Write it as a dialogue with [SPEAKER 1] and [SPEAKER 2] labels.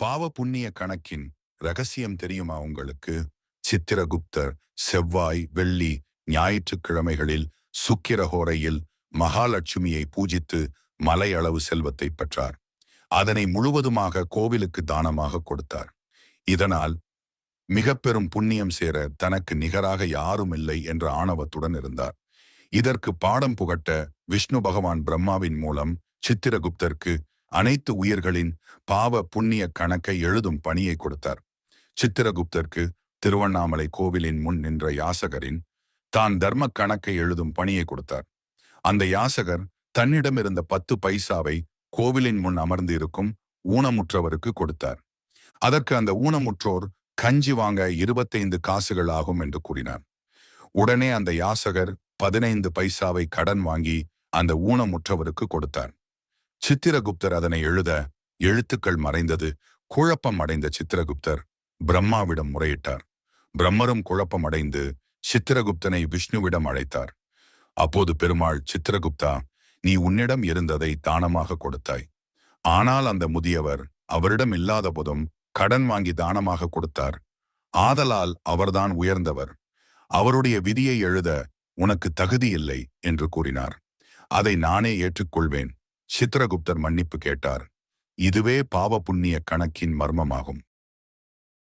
[SPEAKER 1] பாவ புண்ணிய கணக்கின் ரகசியம் தெரியுமா உங்களுக்கு? சித்திரகுப்தர் செவ்வாய் வெள்ளி ஞாயிற்றுக்கிழமைகளில் சுக்கிரஹோரையில் மகாலட்சுமியை பூஜித்து மலையளவு செல்வத்தை பெற்றார். அதனை முழுவதுமாக கோவிலுக்கு தானமாக கொடுத்தார். இதனால் மிக பெரும் புண்ணியம் சேர தனக்கு நிகராக யாரும் இல்லை என்ற ஆணவத்துடன் இருந்தார். இதற்கு பாடம் புகட்ட விஷ்ணு பகவான் பிரம்மாவின் மூலம் சித்திரகுப்தருக்கு அனைத்து உயிர்களின் பாவ புண்ணிய கணக்கை எழுதும் பணியை கொடுத்தார். சித்திரகுப்தருக்கு திருவண்ணாமலை கோவிலின் முன் நின்ற யாசகரின் தான் தர்ம கணக்கை எழுதும் பணியை கொடுத்தார். அந்த யாசகர் தன்னிடம் இருந்த பத்து பைசாவை கோவிலின் முன் அமர்ந்து இருக்கும் ஊனமுற்றவருக்கு கொடுத்தார். அதற்கு அந்த ஊனமுற்றோர் கஞ்சி வாங்க இருபத்தைந்து காசுகள் ஆகும் என்று கூறினார். உடனே அந்த யாசகர் பதினைந்து பைசாவை கடன் வாங்கி அந்த ஊனமுற்றவருக்கு கொடுத்தார். சித்திரகுப்தர் அதனை எழுத எழுத்துக்கள் மறைந்தது குழப்பம் அடைந்த சித்திரகுப்தர் பிரம்மாவிடம் முறையிட்டார். பிரம்மரும் குழப்பம் அடைந்து சித்திரகுப்தனை விஷ்ணுவிடம் அழைத்தார். அப்போது பெருமாள் சித்திரகுப்தா நீ உன்னிடம் இருந்ததை தானமாக கொடுத்தாய். ஆனால் அந்த முதியவர் அவரிடம் இல்லாத போதும் கடன் வாங்கி தானமாக கொடுத்தார். ஆதலால் அவர்தான் உயர்ந்தவர். அவருடைய விதியை எழுத உனக்கு தகுதியில்லை என்று கூறினார். அதை நானே ஏற்றுக்கொள்வேன். சித்திரகுப்தர் மன்னிப்பு கேட்டார். இதுவே பாவ புண்ணிய கணக்கின் மர்மமாகும்.